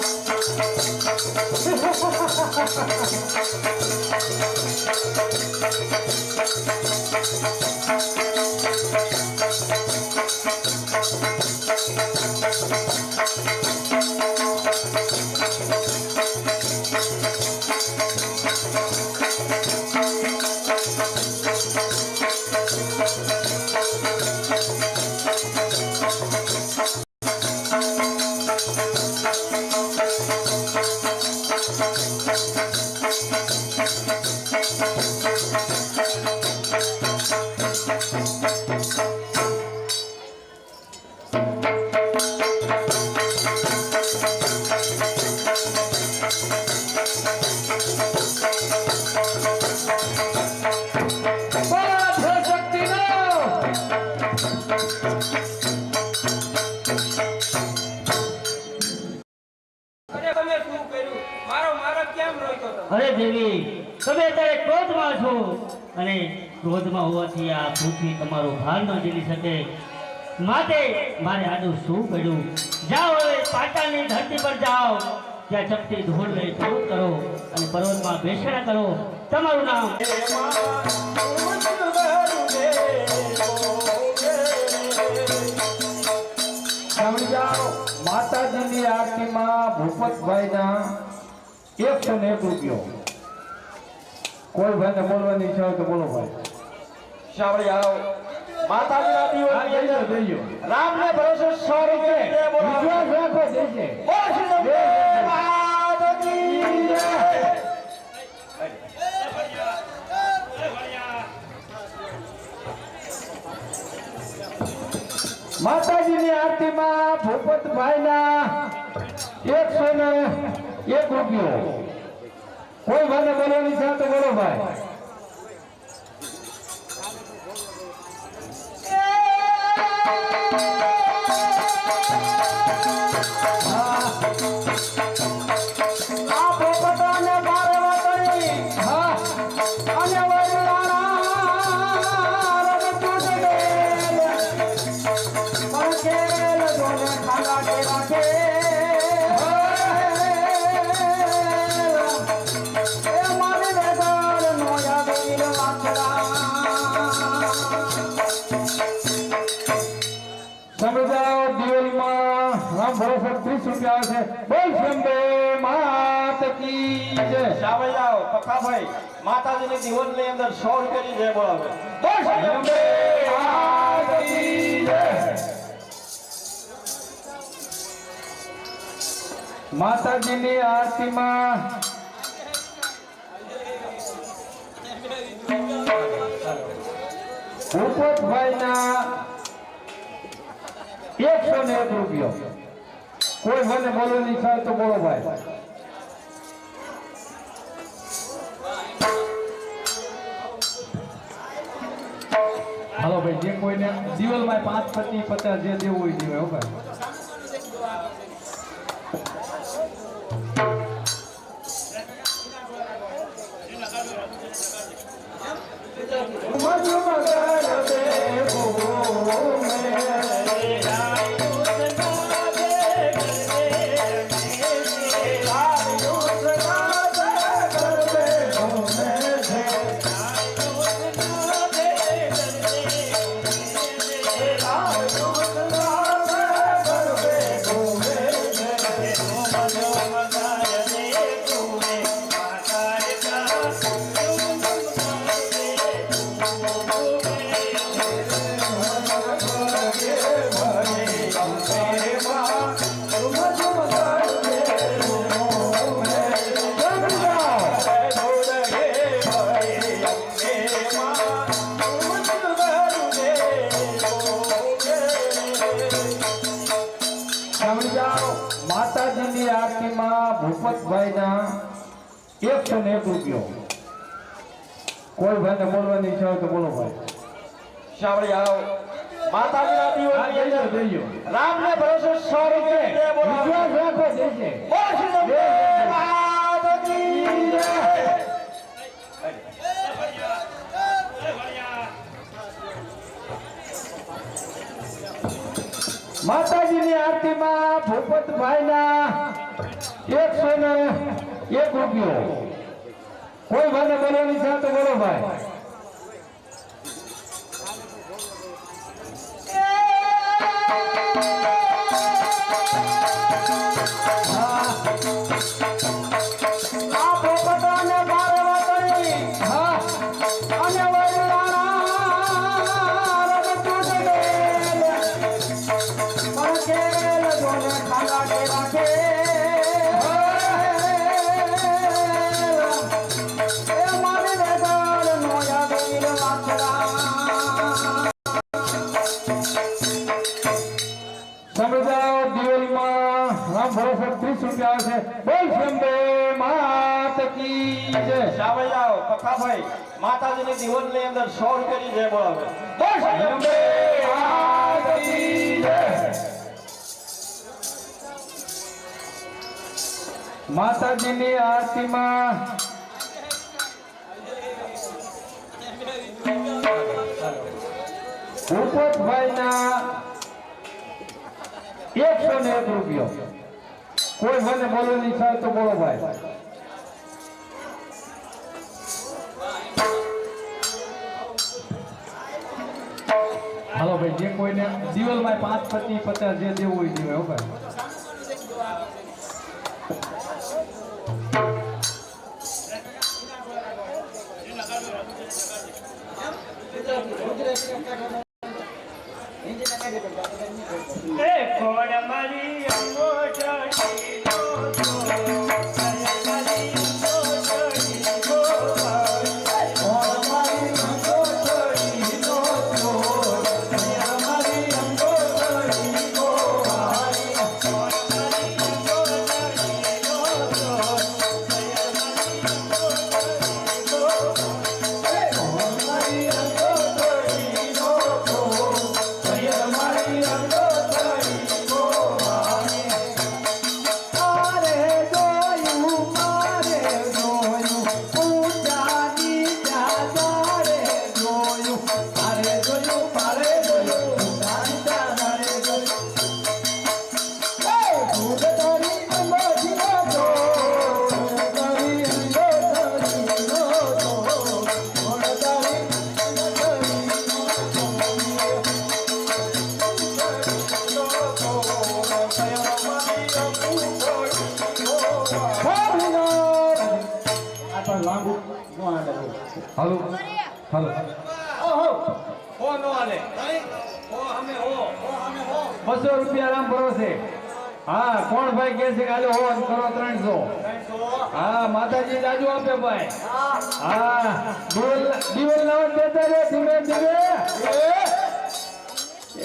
ハハハハハ! અને ક્રોધમાં હોવાથી આ પૃથ્વી તમારો ભાર ન ઝીલી શકે. માટે મારે આનું શું પડ્યું? જાઓ હવે પાટાની ધરતી પર જાઓ. ત્યાં ચપટી ધૂળ લઈ પર્વત કરો અને પર્વતમાં બેસણા કરો. તમારું નામ? માતાજીની આરતીમાં ભૂપતભાઈના એકસો ને એક રૂપિયો. કોઈ ભાઈને બોલવાની ઈચ્છા હોય તો બોલો ભાઈ. શાવળી આવો માતાજીના દિવસની અંદર. રામને ભરોસે સો રૂપિયા. બોલો. વિશ્વાસ રાખો જઈશે બોલ શ્રી માતાજી માતાજીની આરતીમાં ભૂપતભાઈના એકસો ને એક રૂપિયો. કોઈ ભાઈને બોલવાની હોય તો બોલો ભાઈ. પક્કાભાઈ માતાજીની દિવસની અંદર સો રૂપિયાની જય બોલાવે બોલ માતાજીની આરતીમાં ભૂપતભાઈના એકસો ને એક રૂપિયો. કોઈ મને બોલવાની ઈચ્છા થાય તો બોલો ભાઈ. હાલો ભાઈ જે કોઈને દિવાલમાં પાંચ પચીસ પચાસ જે દેવું હોય દેવાય હો ભાઈ. એક રૂપિયો. કોઈ ભાઈને બોલવાની ઈચ્છા હોય તો બોલો ભાઈ. શાવળી આવો. માતાજીના અંદર. રામને ભરોસે સો રૂપિયા બોલો. વિશ્વાસ રાખો દેશે. બોલો શ્રી માતાજી. માતાજીની આરતીમાં ભૂપતભાઈના એકસો ને એક રૂપિયો. કોઈ ભાઈને બોલવાની છે તો બોલો ભાઈ. આ પક્કાભાઈ માતાજીની દિવસની અંદર સો રૂપિયાની જય બોલાવે. માતાજીની આરતીમાં ભૂપતભાઈના એકસો ને એક રૂપિયો. કોઈ મને બોલવાની હોય તો બોલો ભાઈ. કોઈને દિવેલમાં પાંચ પચીસ પચાસ જે જેવું હોય જીવે હો ભાઈ. કોણ મારી અંગોઠડી હાલો. હો નો આલે બસો રૂપિયા રામ ભરોસે હા કોણ ભાઈ કે છે કાલે હો કરો ત્રણસો? હા માતાજી લાજુ આપે ભાઈ. હા. દિવેલ દિવેલ ના દેતા રે ધીમે. ધીમે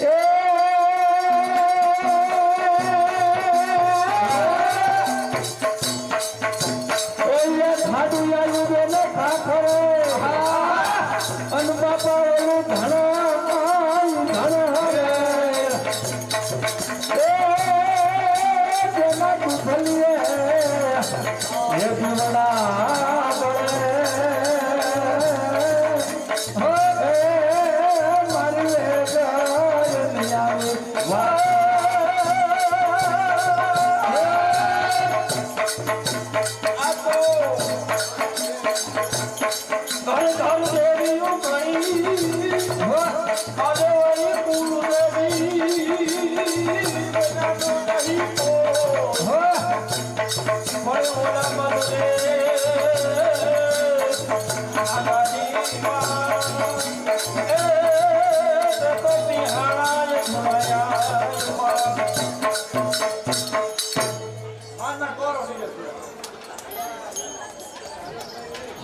એ?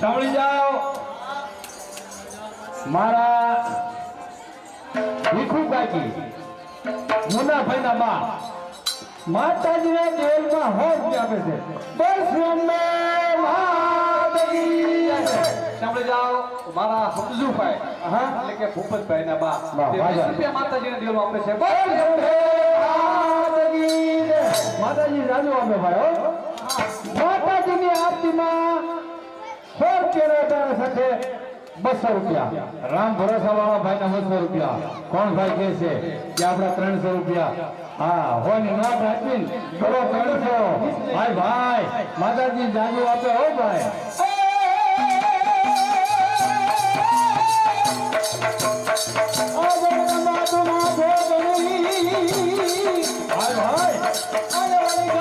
સાંભળી જાઓ. મારા ભીખુ મુનાભાઈ ના બા માતાજીના દેવલમાં હો રૂપિયા આપે છે. શ્રી સાંભળી જાઓ. મારા હમજુભાઈ હા? એટલે કે ભૂપતભાઈ ના બા માતાજીના દેવમાં આપે છે. માતાજી રાજુ આપે ભાઈ માતાજીની આરતીમાં સો કેરેટર સાથે બસો રૂપિયા. રામ ભરોસા વાળા ભાઈ ના બસો રૂપિયા. કોણ ભાઈ કે છે કે આપડા ત્રણસો રૂપિયા? હા હોની નોટ આપીને કરો ત્રણસો ભાઈ ભાઈ માતાજી જાજુ આપે હો ભાઈ. ભાઈ. ભાઈ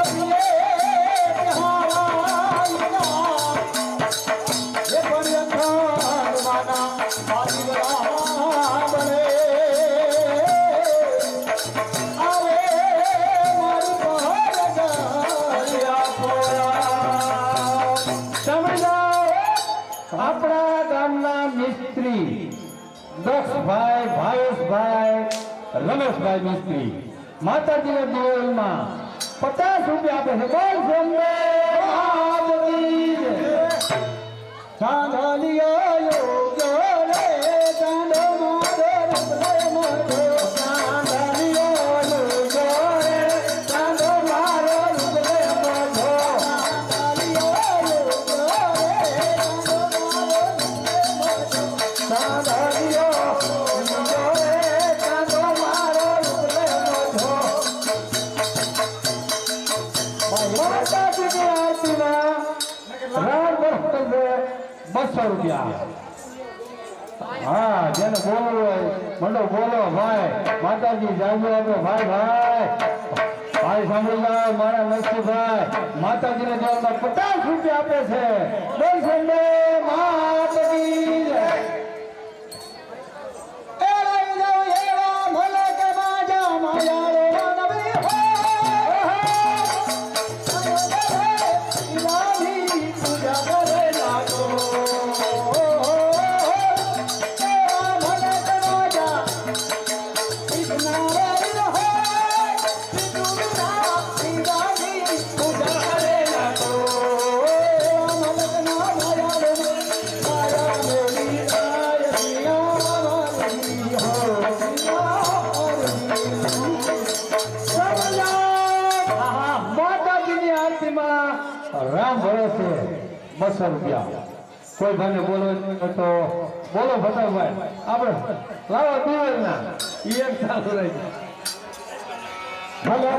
દક્ષભાઈ ભાવેશભાઈ રમેશભાઈ મિસ્ત્રી માતાજીના દેવલમાં પચાસ રૂપિયા આપે છે. બોલ જય. સાંધલિયા બસો રૂપિયા. હા, જેને બોલવું હોય, મંડો બોલો, ભાઈ. માતાજી, જાજો આપે. ભાઈ ભાઈ. ભાઈ, સાંભળી મારા નસીભાઈ માતાજીને દેવના પચાસ રૂપિયા આપે છે. બોલ સંડે બસો રૂપિયા. કોઈ ભાઈને બોલો તો બોલો ફટાફટ આપણે લાવો તુવેર ના એક ચાલુ રહી ભલે